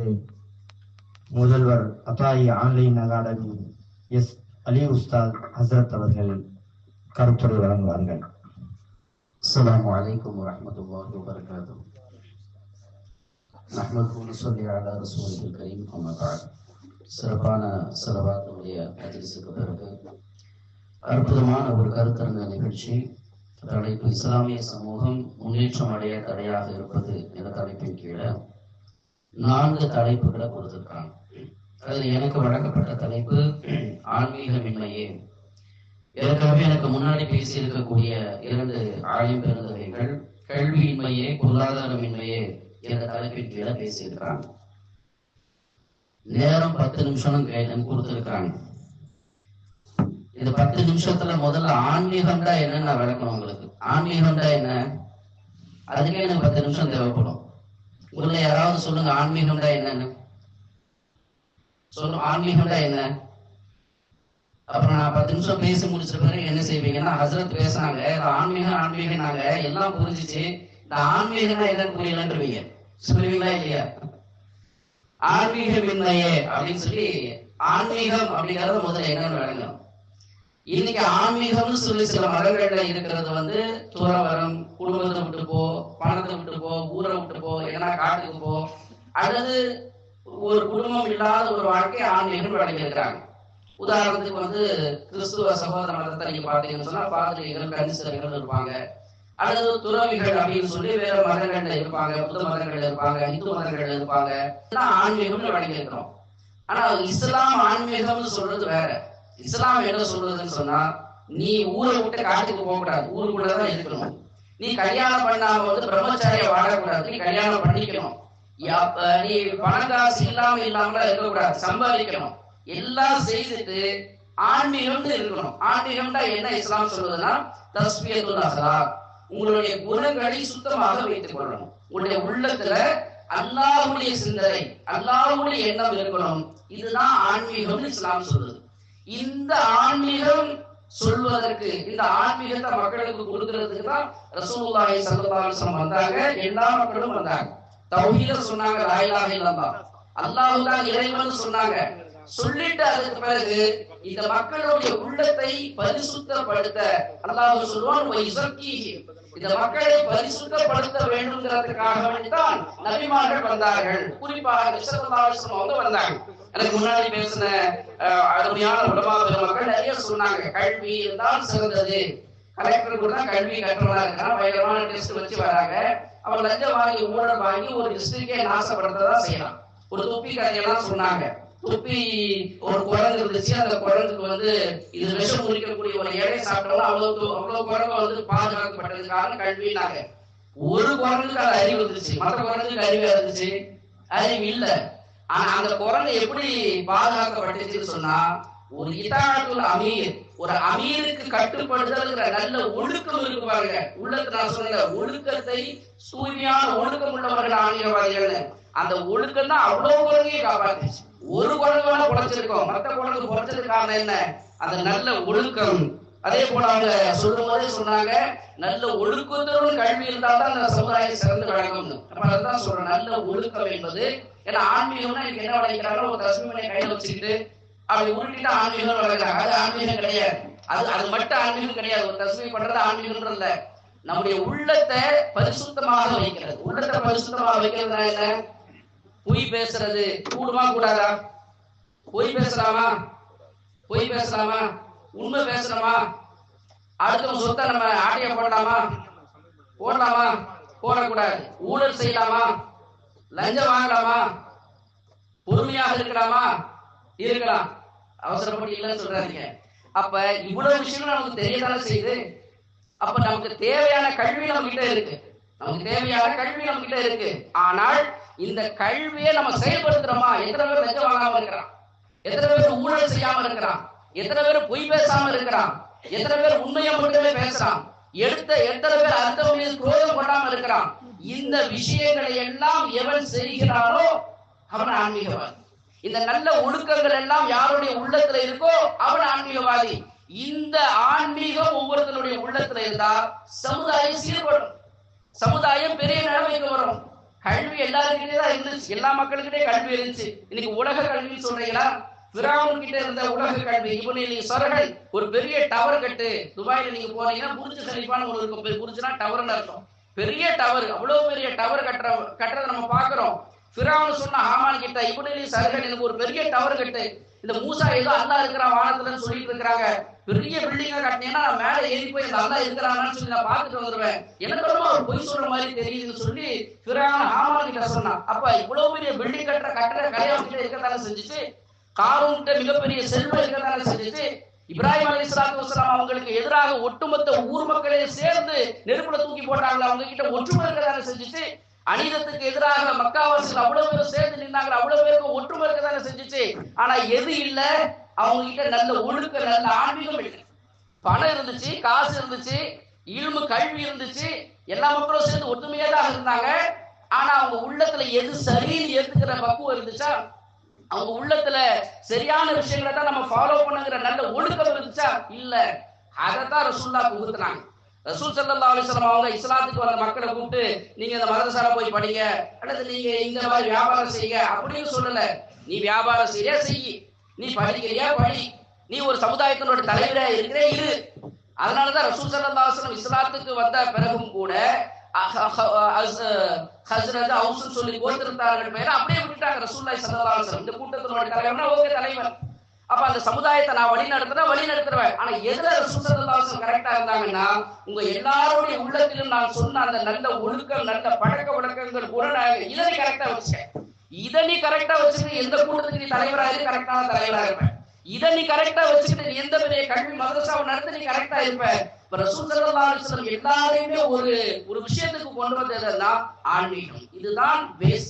மேடையிலே முதல்வர் அத்தாயி online academy S Ali Ustad ஹசரத் அவர்கள் கருத்துரை வழங்குவார்கள் السلام عليكم ورحمة الله وبركاته نحمده ونصلي على رسوله الكريم أما بعد சிறப்பான செலவாத்துடைய மஜ்லிஸுக்கு பிறகு அற்புதமான ஒரு கருத்தரங்க நிகழ்ச்சி தலைப்பு இஸ்லாமிய சமூகம் முன்னேற்றம் அடைய தடையாக இருப்பது என்ற தலைப்பின் கீழே நான்கு தலைப்புகளை கொடுத்திருக்கிறாங்க. அதில் எனக்கு வழங்கப்பட்ட தலைப்பு ஆன்மீகமின்மையே ஏற்கனவே எனக்கு முன்னாடி பேசி இருக்கக்கூடிய இரண்டு ஆழிம் பெருந்தகைகள் கல்வியின்மையே பொருளாதாரமின்மையே என்ற தலைப்பின் கீழே பேசியிருக்கிறாங்க. நேரம் பத்து நிமிஷம் கைடன் கொடுத்திருக்காங்க இந்த பத்து நிமிஷத்துல முதல்ல ஆன்மீகம்டா என்னன்னு நான் விளக்கணும் உங்களுக்கு. ஆன்மீகம்டா என்ன? அதுக்கே எனக்கு பத்து நிமிஷம் தேவைப்படும். உள்ள யாராவது சொல்லுங்க ஆன்மீகம்டா என்னன்னு. சொல்லுங்க ஆன்மீகம்டா என்ன? அப்புறம் நான் பத்து நிமிஷம் பேசி முடிச்ச பிறகு என்ன செய்வீங்கன்னா ஹசரத் பேசுனாங்க இது ஆன்மீகம் ஆன்மீகம்னாங்க எல்லாம் புரிஞ்சிச்சு. இந்த ஆன்மீகம்னா என்னன்னு புரியலன்றீங்க. சொல்லுவீங்களா இல்லையா? ஆன்மீகமின்மையே அப்படின்னு சொல்லி ஆன்மீகம் அப்படிங்கறது முதல்ல என்னன்னு விளங்கணும். இன்னைக்கு ஆன்மீகம்னு சொல்லி சில மதங்கள்ல இருக்கிறது வந்து துறவரம் குடும்பத்தை விட்டு போ பணத்தை விட்டு போ ஊரை விட்டு போ எங்கன்னா காட்டுக்கு போ. அல்லது ஒரு குடும்பம் இல்லாத ஒரு வாழ்க்கை ஆன்மீகம் வழங்கி உதாரணத்துக்கு வந்து கிறிஸ்துவ சகோதர மதத்தை நீங்க பாத்தீங்கன்னு சொன்னா பாதிரிகள் கனிசர்கள் இருப்பாங்க. அல்லது துறவிகள் அப்படின்னு சொல்லி வேற மதங்கள்ல இருப்பாங்க புத்த மதங்கள்ல இருப்பாங்க இந்து மதங்கள்ல இருப்பாங்க. ஆன்மீகம்னு வழங்கியிருக்கிறோம். ஆனா இஸ்லாம் ஆன்மீகம்னு சொல்றது வேற. இஸ்லாம் என்ன சொல்றதுன்னு சொன்னா நீ ஊரை விட்டு காட்டுக்கு போக கூடாது ஊருக்குள்ளதான் இருக்கணும். நீ கல்யாணம் பண்ணாம வந்து பிரம்மச்சாரிய வாழக்கூடாது. நீ கல்யாணம் பண்ணிக்கணும். அப்ப நீ பணக்காசு இல்லாம இல்லாம இருக்கக்கூடாது. சம்பாதிக்கணும். எல்லாம் செய்துட்டு ஆன்மீகம்னு இருக்கணும். ஆன்மீகம்னா என்ன இஸ்லாம் சொல்றதுன்னா தஸ்மியத்துல் அஹ்லாக் உங்களுடைய குணங்களை சுத்தமாக வைத்துக் கொள்ளணும். உங்களுடைய உள்ளத்துல அல்லாஹுடைய சிந்தனை அல்லாஹுடைய எண்ணம் இருக்கணும். இதுதான் ஆன்மீகம்னு இஸ்லாம் சொல்லுது. இந்த ஆன்மீகம் சொல்வதற்கு இந்த ஆன்மீகத்தை மக்களுக்கு கொடுக்கிறதுக்கு தான் ரசூலுல்லாஹி ஸல்லல்லாஹு அலைஹி வஸல்லம் வந்தாங்க. எல்லா மக்களும் வந்தாங்க. தௌஹீத சொன்னாங்க லா இலாஹ இல்லல்லாஹ். அல்லாஹ் தான் இறைவன் சொன்னாங்க. சொல்லிட்டு அதுக்கு பிறகு இந்த மக்களுடைய உள்ளத்தை பரிசுத்தப்படுத்த அல்லாஹ் சொல்லுவான் இந்த மக்களை பரிசுத்தப்படுத்த வேண்டும்ங்கிறதுக்காக வேண்டிதான் நபிமார்கள் வந்தார்கள். குறிப்பாக அவங்க வந்தாங்க. எனக்கு முன்னாடி பேசின அஹ், அருமையான உடமா பெருமக்கள் நிறைய சொன்னாங்க கல்வி தான் சிறந்தது. கலெக்டர் கூட தான் கல்வி கற்றவனா இருக்கான் பயங்கரமான டெஸ்ட் வச்சு வராங்க. அவன் லஞ்சம் வாங்கி ஊழல் வாங்கி ஒரு டிஸ்ட்ரிக்டே நாசப்படுத்ததான் செய்யலாம். ஒரு துப்பி கதையெல்லாம் சொன்னாங்க. தொப்பி ஒரு குரங்கு இருந்துச்சு அந்த குரங்குக்கு வந்து இது விஷம் முடிக்கக்கூடிய ஒரு இலை சாப்பிட்டோம்னா அவ்வளவு அவ்வளவு குரங்கு வந்து பாதுகாக்கப்பட்டது காரணம் கல்வினாங்க ஒரு குரங்குக்கு அது அறிவு இருந்துச்சு மற்ற குரங்குக்கு அறிவு இருந்துச்சு. அறிவு இல்ல. ஆனா அந்த குரங்கு எப்படி பாதுகாக்கப்பட்டுச்சுன்னு சொன்னா ஒரு இதாத்துல் அமீர் ஒரு அமீருக்கு கட்டுப்படுதல்ங்கிற நல்ல ஒழுக்கம் இருக்கு பாருங்க. உள்ளத்துல நான் சொன்னேன் ஒழுக்கத்தை சூரியான ஒழுக்கம் உள்ளவர்கள் ஆன்மீகவாதிகள் அந்த ஒழுக்கம் தான் அவ்வளவு குரங்கையும் காப்பாத்துச்சு. ஒரு குரங்கு வேணா குறைச்சிருக்கோம் மத்த குரங்கு குறைச்சதுக்கு காரணம் என்ன? அந்த நல்ல ஒழுக்கம். அதே போல அவங்க சொல்லும் போதே சொன்னாங்க நல்ல ஒழுக்கத்தோடு கல்வி இருந்தால்தான் அந்த சமுதாயம் சிறந்து விளங்கும்னு. அப்ப அதுதான் சொல்றேன் நல்ல ஒழுக்கம் என்பது ஏன்னா ஆன்மீகம்னா எனக்கு என்ன விளைக்கிறாங்க ஒரு தசுமனை கையில வச்சுக்கிட்டு அப்படி உருட்டிட்டு ஆன்மீகம் வளர்க்குறாங்க அது ஆன்மீகம் கிடையாது. அது அது மட்டும் ஆன்மீகம் கிடையாது. ஒரு தசுமை பண்றது ஆன்மீகம் இல்ல. நம்முடைய உள்ளத்தை பரிசுத்தமாக வைக்கிறது. உள்ளத்தை பரிசுத்தமாக வைக்கிறதுனா என்ன? பொய் பேசுறது. கூடுமா கூடாதா? பொய் பேசலாமா? பொய் பேசலாமா? உண்மை பேசலாமா அடுத்தவங்க சொத்தை நம்ம ஆட்டிய போடலாமா? போடலாமா? போடக்கூடாது. ஊழல் செய்யலாமா? லஞ்சம் வாங்கலாமா? பொறுமையாக இருக்கலாமா? இருக்கலாம். அவசரப்பட்டு இல்லைன்னு சொல்றாதீங்க. அப்ப இவ்வளவு விஷயம் நமக்கு தெரியதானே செய்யுது? அப்ப நமக்கு தேவையான கல்வி நம்ம கிட்ட இருக்கு. நமக்கு தேவையான கல்வி நம்ம கிட்ட இருக்கு. ஆனால் இந்த கல்வியை நம்ம செயல்படுத்துறோமா? எத்தனை பேர் லஞ்சம் வாங்காம இருக்கிறான்? எத்தனை பேர் ஊழல் செய்யாம இருக்கிறான்? எத்தனை பேர் பொய் பேசாம இருக்கிறான்? எத்தனை பேர் உண்மையை மட்டுமே பேசுறான்? எடுத்த எத்தனை பேர் அடுத்தவங்க குரோதம் கொண்டாம இருக்கிறான்? இந்த விஷயங்களை எல்லாம் எவன் செய்கிறானோ அவன் ஆன்மீகவாதி. இந்த நல்ல ஒழுக்கங்கள் எல்லாம் யாருடைய உள்ளத்துல இருக்கோ அவன் ஆன்மீகவாதி. இந்த ஆன்மீகம் ஒவ்வொருத்தருடைய உள்ளத்துல இருந்தா சமுதாயம் சீர்படும். சமுதாயம் பெரிய நிலைமைக்கு வரும். கல்வி எல்லாருக்கிட்டே தான் இருந்துச்சு. எல்லா மக்களுக்கிட்டே கல்வி இருந்துச்சு. இன்னைக்கு உலக கல்வி சொல்றீங்களா? பிராவுன் கிட்ட இருந்த உலக கல்வி இப்போ நீங்க ஒரு பெரிய டவர் கட்டு. துபாயில நீங்க போனீங்கன்னா புரிஞ்சு சரிப்பான ஒரு இருக்கும். புரிஞ்சுனா டவர்னு அர்த்தம். பெரிய டவர் அவ்வளவு பெரிய டவர் கட்டுற கட்டுறதை நம்ம பாக்குறோம் பிராவுன் சொன்ன ஹாமான் கிட்ட இப்படி சர்கள் எனக்கு ஒரு பெரிய டவர் கட்டு. இந்த மூசா ஏதோ அல்லா இருக்கிறான் வானத்துலன்னு சொல்லிட்டு இருக்கிறாங்க. பெரிய பில்டிங்கா கட்டினீங்கன்னா நான் மேல ஏறி போய் இந்த அல்லா இருக்கிறான்னு சொல்லி நான் பாத்துட்டு வந்துருவேன். எனக்கு ரொம்ப அவர் பொய் சொல்ற மாதிரி தெரியுதுன்னு சொல்லி பிரான் ஹாமான் கிட்ட சொன்னான். அப்ப இவ்வளவு பெரிய பில்டிங் கட்டுற கட்டுற கல்யாணம் கிட்ட இருக்கத்தானே செஞ்சுச்சு காரூன்கிட்ட மிகப்பெரிய செல்வம் இருக்கிறதால செஞ்சுட்டு இப்ராஹிம் அலி சலாத்து வசலாம் அவங்களுக்கு எதிராக ஒட்டுமொத்த ஊர் மக்களே சேர்ந்து நெருப்புல தூக்கி போட்டாங்களா? அவங்க கிட்ட ஒற்றுமை இருக்கிறதால செஞ்சுட்டு அநீதத்துக்கு எதிராக மக்காவாசிகள் அவ்வளவு பேரும் சேர்ந்து நின்னாங்க. அவ்வளவு பேருக்கு ஒற்றுமை இருக்கிறதால செஞ்சுச்சு. ஆனா எது இல்ல? அவங்க கிட்ட நல்ல ஒழுக்க நல்ல ஆன்மீகம் இல்லை. பணம் இருந்துச்சு காசு இருந்துச்சு இல்மு கல்வி இருந்துச்சு. எல்லா மக்களும் சேர்ந்து ஒற்றுமையா தான் இருந்தாங்க. ஆனா அவங்க உள்ளத்துல எது சரின்னு ஏத்துக்கிற பக்குவம் இருந்துச்சா? அவங்க உள்ளத்துல சரியான விஷயங்களை தான் நம்ம ஃபாலோ பண்ணுங்கிற நல்ல ஒழுக்கம் இருந்துச்சா? இல்ல. அதைத்தான் ரசூல்லா புகுத்துனாங்க. ரசூல் சல்லா அலிஸ்லாம் அவங்க இஸ்லாத்துக்கு வந்த மக்களை கூப்பிட்டு நீங்க இந்த மதரசால போய் படிங்க அல்லது நீங்க இந்த மாதிரி வியாபாரம் செய்யுங்க அப்படின்னு சொல்லல. நீ வியாபாரம் செய்ய செய். நீ படிக்கிறியா? படி. நீ ஒரு சமுதாயத்தினோட தலைவரா இருக்கிற இரு. அதனாலதான் ரசூல் சல்லா அலிஸ்லாம் இஸ்லாத்துக்கு வந்த பிறகும் கூட ஹசரத் அவுசு சொல்லி கோத்திருந்தார்கள் மேல அப்படியே விட்டுட்டாங்க ரசூல்லாய் சல்லா இந்த கூட்டத்தினுடைய தலைவர்னா ஓகே தலைவர். அப்ப அந்த சமுதாயத்தை நான் வழி நடத்துறேன் வழி நடத்துறேன் ஆனா எதுல ரசூசல்லாசம் கரெக்டா இருந்தாங்கன்னா உங்க எல்லாருடைய உள்ளத்திலும் நான் சொன்ன அந்த நல்ல ஒழுக்கம் நல்ல பழக்க வழக்கங்கள் கூட நான் கரெக்டா வச்சேன் இதை நீ கரெக்டா வச்சுட்டு எந்த கூட்டத்துக்கு நீ தலைவரா கரெக்டான தலைவரா இருப்பேன் இதை நீ கரெக்டா வச்சுக்கிட்டு நீ எந்த பெரிய கல்வி மதரசாவை நடத்தி நீ கரெக்டா இருப்ப? இப்ப ரசூல் எல்லாரையுமே ஒரு ஒரு விஷயத்துக்கு கொண்டு வந்ததுன்னா ஆன்மீகம். இதுதான் பேஸ்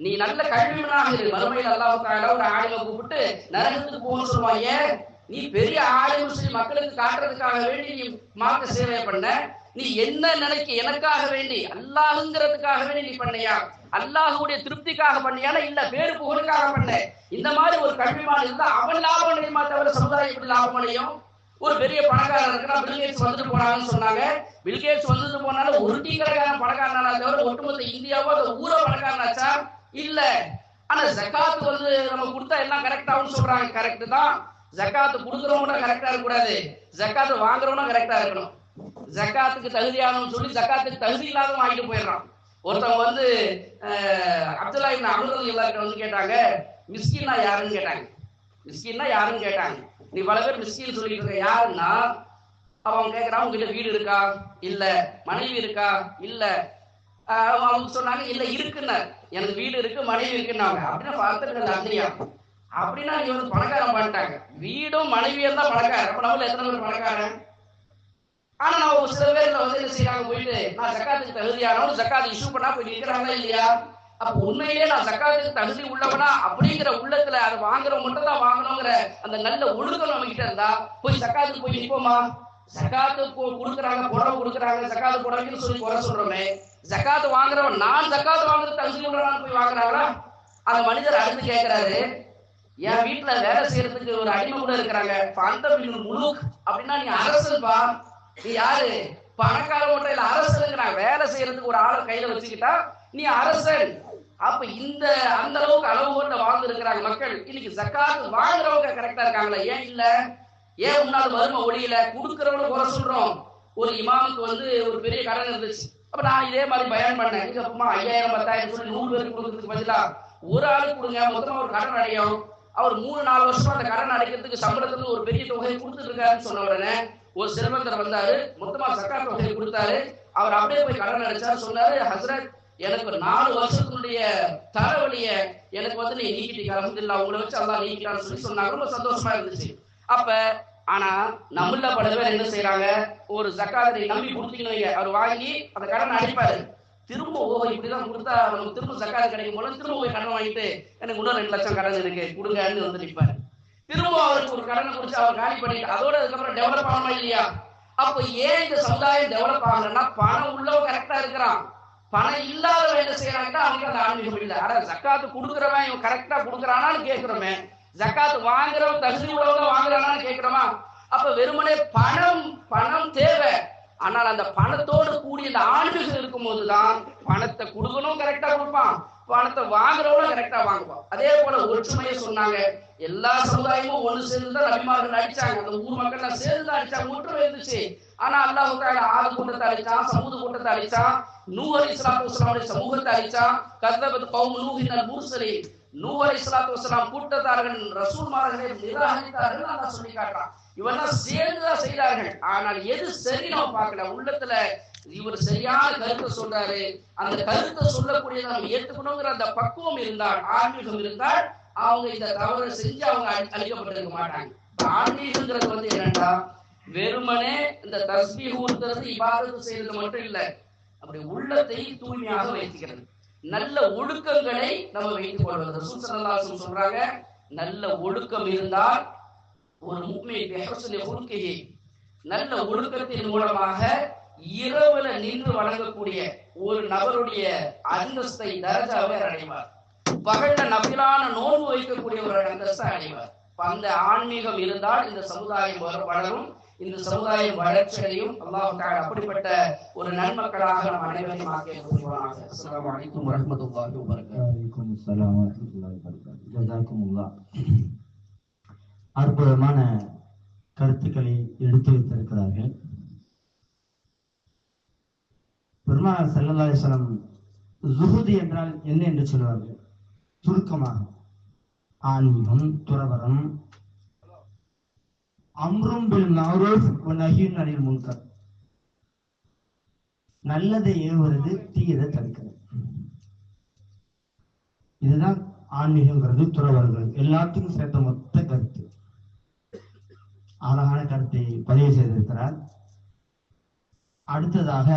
நீ நல்ல கல்வியனாக இரு. மறுமையில் அல்லாவுக்காக ஒரு ஆளுமை கூப்பிட்டு நரகத்துக்கு போகணும்னு சொல்லுவாங்க நீ பெரிய ஆளுமை சொல்லி மக்களுக்கு காட்டுறதுக்காக வேண்டி நீ மார்க்க சேவை பண்ண. நீ என்ன நினைக்க எனக்காக வேண்டி அல்லாஹுங்கிறதுக்காக வேண்டி நீ பண்ணையா? அல்லாஹுடைய திருப்திக்காக பண்ணியானா இல்ல வேறு புகழுக்காக பண்ண? இந்த மாதிரி ஒரு கல்விமான் இருந்தா அவன் லாபம் அடையுமா தவிர சமுதாயம் எப்படி லாபம் அடையும்? ஒரு பெரிய பணக்காரன் இருக்கிறான் பில்கேட்ஸ் வந்துட்டு போனாங்கன்னு சொன்னாங்க. பில்கேட்ஸ் வந்துட்டு போனாலும் ஒரு டீ கடைக்காரன் பணக்காரனா தவிர ஒட்டுமொத்த இந்தியாவோ அந்த ஊரோ பணக்காரனாச்சா இல்ல? ஆனா ஜக்காத்து வந்து நம்ம கொடுத்தா எல்லாம் கரெக்ட் ஆகும்னு சொல்றாங்க. கரெக்ட் தான். ஜக்காத்து கொடுக்குறவங்க கரெக்டா இருக்க கூடாது ஜக்காத்து வாங்குறவனும் கரெக்டா இருக்கணும். ஜக்காத்துக்கு தகுதியானவன் சொல்லி ஜக்காத்துக்கு தகுதி இல்லாத வாங்கிட்டு போயிடுறான். ஒருத்தவங்க வந்து அப்துல்லா இப்னு அமருல் எல்லாருக்கும் வந்து கேட்டாங்க மிஸ்கின்னா யாருன்னு கேட்டாங்க. மிஸ்கின்னா யாருன்னு கேட்டாங்க. நீ பல பேர் மிஸ்கின்னு சொல்லிட்டு இருக்க யாருன்னா? அவன் கேட்கறான் உங்ககிட்ட வீடு இருக்கா? இல்ல. மனைவி இருக்கா? இல்ல. அவங்க சொன்னாங்க இல்ல இருக்குன்னு. எனக்கு வீடு இருக்கு மனைவி இருக்குன்னாங்க. அப்படின்னா பார்த்துட்டு அப்படியா அப்படின்னா நீ வந்து பணக்காரன் பண்ணிட்டாங்க வீடும் மனைவியும் தான் பணக்காரன். அப்ப நம்மள எத்தனை பேர் பணக்காரன்? ஆனா நான் ஒரு சில பேர்ல வந்து என்ன செய்யறாங்க போயிட்டு நான் சக்காத்துக்கு தகுதியானவன் ஜக்காத்து இஷ்யூ பண்ணா போய் நிற்கிறாங்களா இல்லையா? அப்ப உண்மையிலே நான் சக்காத்துக்கு தகுதி உள்ளவனா அப்படிங்கிற உள்ளத்துல அதை வாங்குறவங்க மட்டும் தான் வாங்கணுங்கிற அந்த நல்ல ஒழுக்கம் நம்ம கிட்ட இருந்தா போய் சக்காத்துக்கு போய் நிற்போமா சக்காத்து கொடுக்குறாங்க புடவை கொடுக்குறாங்க சக்காத்து புடவைன்னு சொல்லி குறை சொல்றோமே. ஜக்காத்து வாங்குறவன் நான் ஜக்காத்து வாங்குறது தகுதி உள்ளவனான்னு போய் வாங்குறாங்களா? அந்த மனிதர் அடுத்து கேட்கிறாரு என் வீட்டுல வேலை செய்யறதுக்கு ஒரு அடிமை கூட இருக்கிறாங்க. அந்த முழு அப்படின்னா நீ அரசன்பா நீ யாரு? பணக்கார மட்டும் இல்ல நான் வேலை செய்யறதுக்கு ஒரு ஆளை கையில வச்சுக்கிட்டா நீ அரசன். அப்ப இந்த அந்த அளவுக்கு அளவு கொண்டு வாழ்ந்து இருக்கிறாங்க மக்கள். இன்னைக்கு ஜக்காத்து வாங்குறவங்க கரெக்டா இருக்காங்களா? ஏன் இல்ல? ஏன் உன்னால வறுமை ஒளியில கொடுக்கறவங்க குறை சொல்றோம். ஒரு இமாமுக்கு வந்து ஒரு பெரிய கடன் இருந்துச்சு. அப்ப நான் இதே மாதிரி பயன் பண்ணேன். இதுக்கு அப்புறமா ஐயாயிரம் பத்தாயிரம் சொல்லி நூறு பேருக்கு கொடுக்கறதுக்கு பதிலா ஒரு ஆளுக்கு கொடுங்க. மொத்தமா ஒரு கடன் அடையும் அவர் மூணு நாலு வருஷமா அந்த கடன் அடைக்கிறதுக்கு சம்பளத்துல ஒரு பெரிய தொகையை கொடுத்துட்டு இருக்காருன்னு சொன்ன உடனே ஒரு சிறுவந்தர் வந்தாரு மொத்தமா சக்கா தொகையை கொடுத்தாரு. அவர் அப்படியே போய் கடன் அடைச்சாரு. சொன்னாரு ஹசரத் எனக்கு ஒரு நாலு வருஷத்தினுடைய தலைவலிய எனக்கு வந்து நீ நீக்கிட்டீங்க. அலமதுல்லா உங்களை வச்சு அதான் நீக்கிறான்னு சொல்லி சொன்னாங்க. ரொம்ப சந்தோஷமா இருந்துச்சு. அப்ப ஆனா நம்மள பல பேர் என்ன செய்யறாங்க ஒரு ஜக்காத்தை நம்பி கொடுத்தீங்கன்னு அவர் வாங்கி அந்த கடன் அடைப்பாரு. திரும்ப ஓ இப்படிதான் கொடுத்தா நமக்கு திரும்ப சக்காத்து கிடைக்கும் போல திரும்ப போய் கடன் வாங்கிட்டு எனக்கு இன்னும் ரெண்டு லட்சம் கடன் இருக்கு கொடுங்கன்னு வந்து நிற்பாரு திரும்ப அவருக்கு ஒரு கடனை குறிச்சு அவர் காலி பண்ணிட்டு அதோட அதுக்கப்புறம் டெவலப் ஆகணும் இல்லையா? அப்ப ஏன் இந்த சமுதாயம் டெவலப் ஆகலன்னா பணம் உள்ளவன் கரெக்டா இருக்கிறான். பணம் இல்லாதவன் என்ன செய்யறாங்கன்னா அவனுக்கு அந்த ஆன்மீகம் இல்லை ஆனா ஜக்காத்து கொடுக்குறவன் இவன் கரெக்டா கொடுக்குறானான்னு கேட்கிறோமே. ஜக்காத்து வாங்குறவன் தகுதி உள்ளவங்க வாங்குறானான்னு கேட்கிறோமா? அப்ப வெறுமனே பணம் பணம் தேவை. ஆனால் அந்த பணத்தோடு கூடிய அந்த ஆன்மீகம் இருக்கும் போதுதான் பணத்தை கொடுக்கணும் கரெக்டா கொடுப்பான். பணத்தை வாங்குறவனும் கரெக்டா வாங்குவான். அதே போல ஒற்றுமையை சொன்னாங்க. எல்லா சமுதாயமும் ஒண்ணு சேர்ந்து தான் நபிமார்கள் அடிச்சாங்க. அந்த ஊர் மக்கள் எல்லாம் சேர்ந்து தான் அடிச்சாங்க. ஒற்றுமை இருந்துச்சு. ஆனா அல்லாஹ் தாலா ஆது கூட்டத்தை அழிச்சான் சமூக கூட்டத்தை அழிச்சான் நூ அலி இஸ்லாத்து வஸ்லாமுடைய சமூகத்தை அழிச்சான் கர்தபத் கௌம் நூஹின் முர்சலி நூ அலி இஸ்லாத்து வஸ்லாம் கூட்டத்தார்கள் ரசூல்மார்களை நிராகரித்தார்கள் அல்லாஹ் சொல்லி காட்டுறான். இவெல்லாம் சேர்ந்துதான் செய்தார்கள். ஆனால் எது சரி நம்ம பார்க்கல. உள்ளத்துல இவர் சரியான கருத்தை சொல்றாரு. அந்த கருத்தை சொல்லக்கூடிய நம்ம ஏற்றுக்கணுங்கிற அந்த பக்குவம் இருந்தால் ஆன்மீகம் இருந்தால் அவங்க இந்த தவறு செஞ்சு அவங்க அழிக்கப்பட்டிருக்க மாட்டாங்க. ஆன்மீகங்கிறது வந்து என்னன்னா வெறுமனே இந்த தஸ்மி ஊத்துறது இபாதத்து செய்யறது மட்டும் இல்ல அப்படி உள்ளத்தை தூய்மையாக வைத்துக்கிறது. நல்ல ஒழுக்கங்களை நம்ம வைத்துக் கொள்வது. ரசூல் சொல்றாங்க நல்ல ஒழுக்கம் இருந்தால் ஒரு முக்மீன் பிஹஸ்னி நல்ல ஒழுக்கத்தின் மூலமாக இரவுல நின்று வணங்கக்கூடிய ஒரு நபருடைய அந்தஸ்தை தரஜாவை அடைவார். பகல்ல நபிலான நோன்பு வைக்கக்கூடிய ஒரு அந்தஸ்தை அடைவார் அந்த ஆன்மீகம் இருந்தால் இந்த சமுதாயம் வளரும். இந்த சமுதாயம் வளர்ச்சியடையும். அல்லாஹ் அப்படிப்பட்ட ஒரு நன்மக்களாக நம் அனைவரையும் ஆக்கிய புரிவானாக அஸ்ஸலாமு அலைக்கும் வரஹ்மத்துல்லாஹி வபரகாத்துஹு வலைக்கும் அஸ்ஸலாம் வரஹ்மத்துல்லாஹி ஜஸாக்குமுல்லாஹ். அற்புதமான கருத்துக்களை எடுத்து வைத்திருக்கிறார்கள். பெருமானார் ஸல்லல்லாஹு அலைஹி என்றால் என்ன என்று சொல்வார்கள்? சுருக்கமாக. ஆன்மீகம் துறவரம் அம்ரும் பில் மௌரூஃப் வ நஹ்யுன் முன்கர் நல்லதை ஏவுறது தீயதை தடுக்கிறது. இதுதான் ஆன்மீகங்கிறது துறவர்கள். எல்லாத்துக்கும் சேர்த்த மொத்த கருத்து. அழகான கருத்தை பதிவு செய்திருக்கிறார். அடுத்ததாக